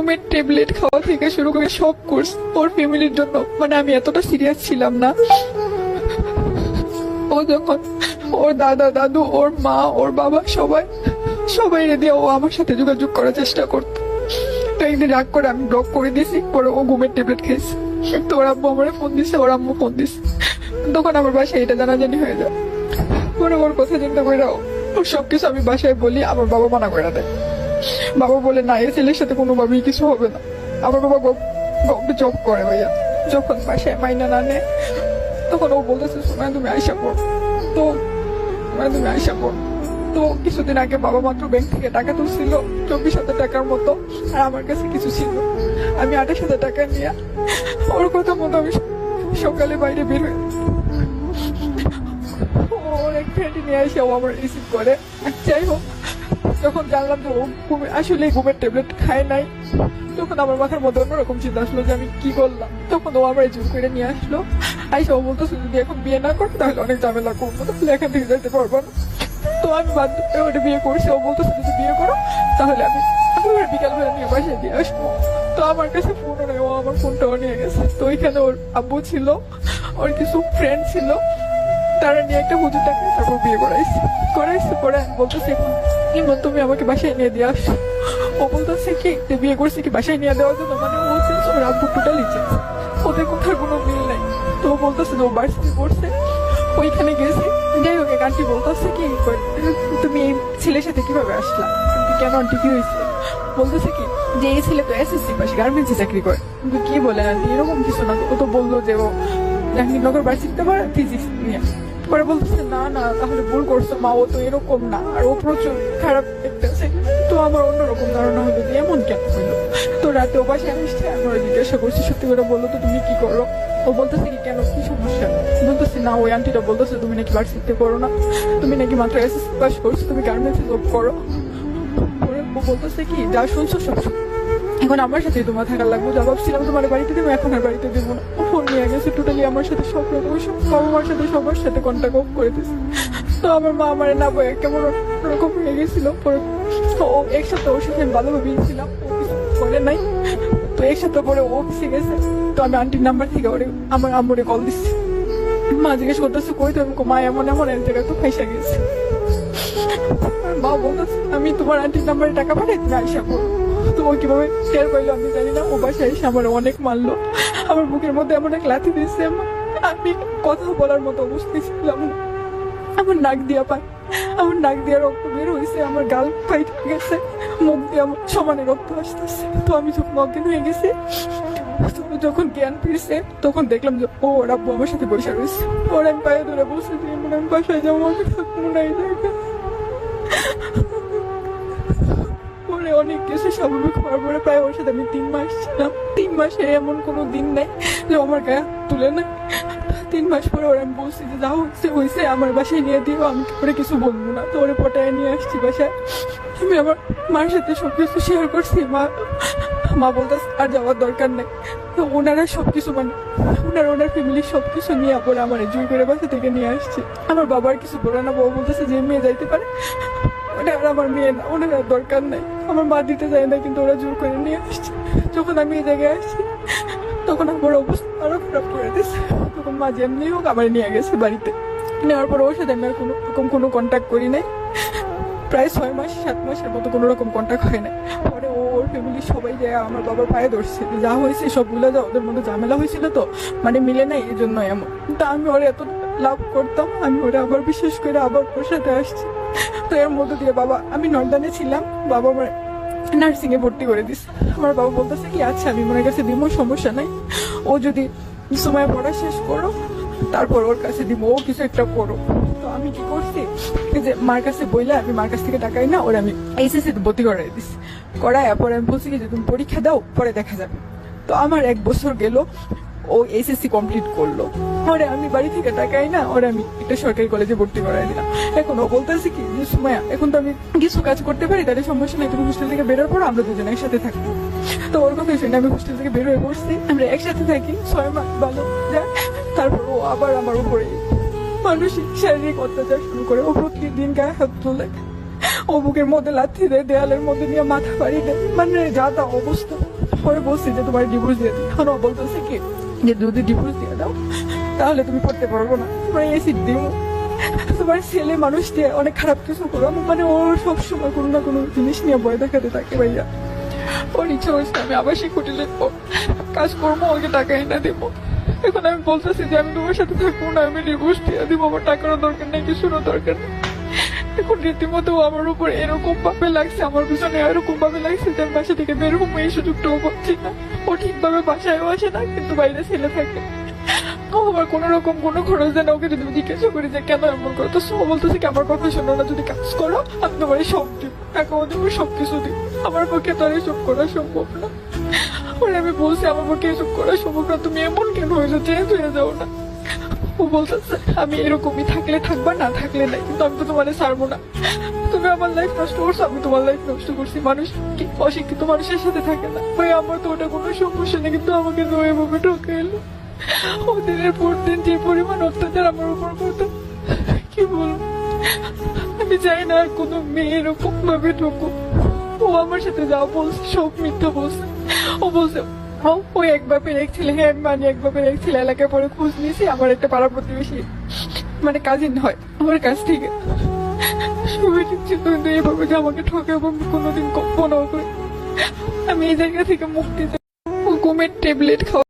ঘুমের ট্যাবলেট খাওয়া থেকে শুরু করে সব কোর্স ওর ফ্যামিলির জন্য। মানে আমি এতটা সিরিয়াস ছিলাম না। ও যখন ওর দাদা, দাদু, ওর মা, ওর বাবা সবাই সবাই দিয়ে ও আমার সাথে যোগাযোগ করার চেষ্টা করতো। তো একদিন রাগ করে আমি ব্লক করে দিয়েছি, পরে ও ঘুমের ট্যাবলেট খেয়েছে। তো ওর আব্বু আমার ফোন দিচ্ছে ওর আম্মু ফোন দিচ্ছে তখন আমার বাসায় এটা জানাজানি হয়ে যায়। পরে ওর কথা চিন্তা করে ওর সবকিছু আমি বাসায় বলি, আমার বাবা মানা করে দেয়। বাবা বলে, না এই ছেলের সাথে কোনোভাবেই কিছু হবে না। আমার বাবা জব করে ভাইয়া। যখন বাসায় মাইনা না নেয়, তখন ও বলতেছে সময় তুমি আইসা পড়। তো সময় তুমি আইসা পড়। তো কিছুদিন আগে বাবা মাত্র ব্যাংক থেকে টাকা তুলছিল, চব্বিশ হাজার টাকার মতো, আর আমার কাছে কিছু ছিল। আমি আঠাশ হাজার টাকা নিয়ে ওর কথা মতো আমি সকালে বাইরে বের হয়ে ওর এক ফ্রেন্ড নিয়ে এসে ও আমার রিসিভ করে। যাই হোক যখন জানলাম যে ও ঘুমে আসলে ঘুমের ট্যাবলেট খায় নাই, তখন আমার মাথার মধ্যে অন্যরকম চিন্তা আসলো যে আমি কি করলাম। তখন ও আমার জোর করে নিয়ে আসলো। আইসা ও বলতো যদি এখন বিয়ে না করো তাহলে অনেক ঝামেলা করব, তাহলে এখান থেকে যেতে পারব না। তো আমি বাধ্য ওটা বিয়ে করছি। ও বলতো যদি বিয়ে করো, তাহলে আমি আমি বিকালবেলা নিয়ে বাসায় দিয়ে আসব। তো আমার কাছে ফোনও নেই, ও আমার ফোনটাও নিয়ে গেছে। তো ওইখানে ওর আব্বু ছিল, ওর কিছু ফ্রেন্ড ছিল, তারা নিয়ে একটা হুজুর টাকা তারপর বিয়ে করাইছে। করাইছে পরে আমি বলতেছি ইমন তুমি আমাকে বাসায় নিয়ে দিয়ে আসো। ও বলতেছে কি, যে বিয়ে করছে কি বাসায় নিয়ে দেওয়ার জন্য? মানে ও হচ্ছে ওর আব্বু টোটালি চেঞ্জ ওদের কোথাও কোনো মিল নাই। তো ও বলতেছে ও বার্সিটি করছে ওইখানে গেছে। যাই হোক, এক আন্টি বলতেছে কি, তুমি এই ছেলের সাথে কীভাবে আসলা? কেন আন্টি কি হয়েছে? বলতেছে কি, যে এই ছেলে তো এসএসসি পাশে গার্মেন্টসে চাকরি করে। কিন্তু কি বলে আন্টি এরকম কিছু না। ও তো বলল যে ও জাহাঙ্গীরনগর ভার্সিটিতে পারে ফিজিক্স নিয়ে। পরে বলতেছে, না না, তাহলে ভুল করছ, মা, ও তো এরকম না। আর ও প্রচুর খারাপ ছেলে। তো আমার অন্যরকম ধারণা হলো যে, এমন কেন হইল তো রাতে ও আসছে আমি ওরা জিজ্ঞাসা করছি, সত্যি করে বলল তো, তুমি কি করো? ও বলতেছে কি, কেন, কি সমস্যা? বলতেছে, না, ওই আন্টিটা বলতেছে, তুমি নাকি ভার্সিটিতে করো না, তুমি নাকি মাত্র এসএসসি পাস করছ, তুমি গার্মেন্টসে জব করো। ও বলতেছে কি, যা শুনছো সব। এখন আমার সাথে তোমার থাকার লাগবে। যা ভাবছিলাম তোমার বাড়িতে দেবো, এখন আর বাড়িতে দেবো না। ফোন নিয়ে গেছে টোটালি আমার সাথে সব রকম সব বাবা সাথে সবার সাথে কন্ট্যাক্ট অফ করে দিয়েছে। তো আমার মা আমার না বয়ে কেমন রকম হয়ে গেছিল। পরে তো ও একসাথে ওর সাথে ভালোভাবেই ছিলাম ও কিছু নাই। তো একসাথে পরে ও অফিসে গেছে। তো আমি আন্টির নাম্বার থেকে ওরে, আমার আম্মুরে কল দিচ্ছি মা জিজ্ঞেস করতেছে, কই তো আমি মা এমন এমন এক জায়গায় তো ফাইসা গেছে। মা বলতেছে, আমি তোমার আন্টির নাম্বারে টাকা পাঠাই, তুমি আইসা করো তো কীভাবে টের পাইলো আমি জানি না। ও বাসায় এসে আমার অনেক মারলো। আমার বুকের মধ্যে এমন এক লাথি দিয়েছে। আমি কথা বলার মতো অবস্থায় ছিলাম। আমার নাক দিয়া পায় আমার নাক দিয়া রক্ত বের হয়েছে। আমার গাল ফাইট গেছে। মুখ দিয়ে আমার সমানে রক্ত আসতেছে। তো আমি যখন অজ্ঞান হয়ে গেছি যখন জ্ঞান ফিরছে, তখন দেখলাম যে, ও, ওর আমার সাথে বসে রয়েছে। ওর আমি পায়ে ধরে বসে দিয়ে আমি বাসায় যাব, আমি থাকব না এই জায়গায়। পরে অনেক কিছু স্বাভাবিক হওয়ার পরে প্রায় ওর সাথে আমি তিন মাস ছিলাম। তিন মাসে এমন কোনো দিন নেই যে আমার গায়ে তুলে না তিন মাস পরে ওরা আমি বলছি যে যা হচ্ছে হয়েছে আমার বাসায় নিয়ে দিও, আমি পরে কিছু বলব না। তো ওরে পটায় নিয়ে আসছি বাসায়। আমি আমার মার সাথে সব কিছু শেয়ার করছি, মা মা বলতে আর যাওয়ার দরকার নেই। তো ওনারা সব কিছু মানে ওনার ওনার ফ্যামিলির সব কিছু নিয়ে পরে আমার জুই করে বাসা থেকে নিয়ে আসছে। আমার বাবার কিছু বলে না বাবা বলতেছে যে মেয়ে যাইতে পারে। ওটা আর আমার মেয়ে না, ওনার দরকার নেই। আমার মা দিতে যায় না, কিন্তু ওরা জোর করে নিয়ে আসছে। যখন আমি এই জায়গায় আসছি, তখন আমার অবস্থা আরও খারাপ করে দিচ্ছে তখন মা যেমনি হোক আমার নিয়ে গেছে বাড়িতে। নেওয়ার পর ওর সাথে আমি আর কোনো রকম কোনো কন্ট্যাক্ট করি নাই। প্রায় ছয় মাস, সাত মাসের মতো কোনো রকম কন্ট্যাক্ট হয় না পরে ওর ফ্যামিলি সবাই যায় আমার বাবার পায়ে ধরছে। যা হয়েছে সবগুলো যা ওদের মধ্যে ঝামেলা হয়েছিল তো মানে মিলে নাই এই জন্য এমন। তা আমি ওরে এত লাভ করতাম, আমি ওরা আবার বিশেষ করে আবার ওর সাথে আসছি। তো এর মধ্যে দিয়ে বাবা, আমি নর্দানে ছিলাম, বাবা আমার নার্সিং এ ভর্তি করে দিস আমার বাবা বলতেছে কি আচ্ছা আমি মনে কাছে দিব সমস্যা নাই। ও যদি সময় পড়া শেষ করো, তারপর ওর কাছে দিব ও কিছু একটা করো। তো আমি কি করছি যে মার কাছে বইলে আমি মার কাছ থেকে টাকাই না ওরা আমি এইচএসসি ভর্তি করাই দিস করায় পরে আমি বলছি যে তুমি পরীক্ষা দাও, পরে দেখা যাবে। তো আমার এক বছর গেল ও এইচএসসি কমপ্লিট করল। ওরে আমি বাড়ি থেকে টাকাই না ওরে আমি একটা সরকারি কলেজে ভর্তি করাই দিলাম। এখন ও বলতেছে কি, যে সময় এখন তো আমি কিছু কাজ করতে পারি, তাহলে সমস্যা নেই তুমি হোস্টেল থেকে বেরোর পর আমরা দুজনে একসাথে থাকব। তো ওর কথা শুনে আমি হোস্টেল থেকে বের হয়ে পড়ছি আমরা একসাথে থাকি, ছয় মাস ভালো যায় তারপর ও আবার আমার উপরে মানসিক, শারীরিক অত্যাচার শুরু করে, ও প্রতিদিন গায়ে হাত তোলে। ও বুকের মধ্যে লাথি দেয়, দেয়ালের মধ্যে নিয়ে মাথা বাড়ি দেয়। মানে যা তা অবস্থা। পরে বলছি যে, তোমার ডিভোর্স দিয়ে দিই। এখন ও বলতেছে কি যে যদি ডিভোর্স দিয়ে দাও, তাহলে তুমি পড়তে পারব না। তোমার এসিড দিব তোমার ছেলে মানুষ দিয়ে অনেক খারাপ কিছু করো মানে ওর সবসময় কোনো না কোনো জিনিস নিয়ে ভয় দেখাতে থাকে ভাইয়া। ওর ইচ্ছা হয়েছে আমি আবার সে কুটি লিখব কাজ করব, ওকে টাকা এনে দেবো। এখন আমি বলতেছি যে আমি তোমার সাথে থাকব না, আমি ডিভোর্স দিয়ে দিব। আমার টাকারও দরকার নেই, কিছুরও দরকার নেই। এখন রীতিমতো আমার উপর এরকম ভাবে লাগছে, আমার পিছনে এরকম ভাবে লাগছে আমি বাসা থেকে বের হব, এই সুযোগটাও পাচ্ছি না। ও ঠিকভাবে বাসায়ও আসে না, কিন্তু বাইরে ছেলে থাকে। আমার কোনো রকম কোনো খরচ দেয় না ওকে যদি জিজ্ঞাসা করি যে, কেন এমন করো? তো সো বলতেছে কি, আমার না, যদি কাজ করো, আমি তোমার সব দিব টাকাও দিব সব কিছু দিব। আমার পক্ষে তো আর এসব করা সম্ভব না। ওরে, আমি বলছি, আমার পক্ষে এসব করা সম্ভব না, তুমি এমন কেন হয়েছো চেঞ্জ হয়ে যাও না। ও বলতেছে, আমি এরকমই থাকলে থাকবা, না থাকলে নাই। কিন্তু আমি তো তোমার ছাড়বো না। তুমি আমার লাইফ নষ্ট করছ, আমি তোমার লাইফ নষ্ট করছি। মানুষ অশিক্ষিত মানুষের সাথে থাকে না। ভাই, আমার তো ওটা কোনো সমস্যা নেই, কিন্তু আমাকে তো এভাবে ঢোকে এলো। ও দিনের পর দিন যে পরিমাণ অত্যাচার আমার উপর করতো, কি বলব? আমি চাই না কোনো মেয়ে এরকম ভাবে ঢুকুক ও আমার সাথে যাও বলছে, সব মিথ্যা বলছে। ও বলছে ও ওই একবার বাপের এক ছেলে হ্যাঁ আমি একবার এক বাপের এক ছেলে এলাকায় পরে খোঁজ নিয়েছি, আমার একটা পাড়া প্রতিবেশী মানে কাজিন হয় আমার কাছ থেকে। সবাই ছিল কিন্তু এইভাবে যে আমাকে ঠকে আমি কোনোদিন কল্পনাও করি আমি এই জায়গা থেকে মুক্তি চাই। ঘুমের ট্যাবলেট খাওয়া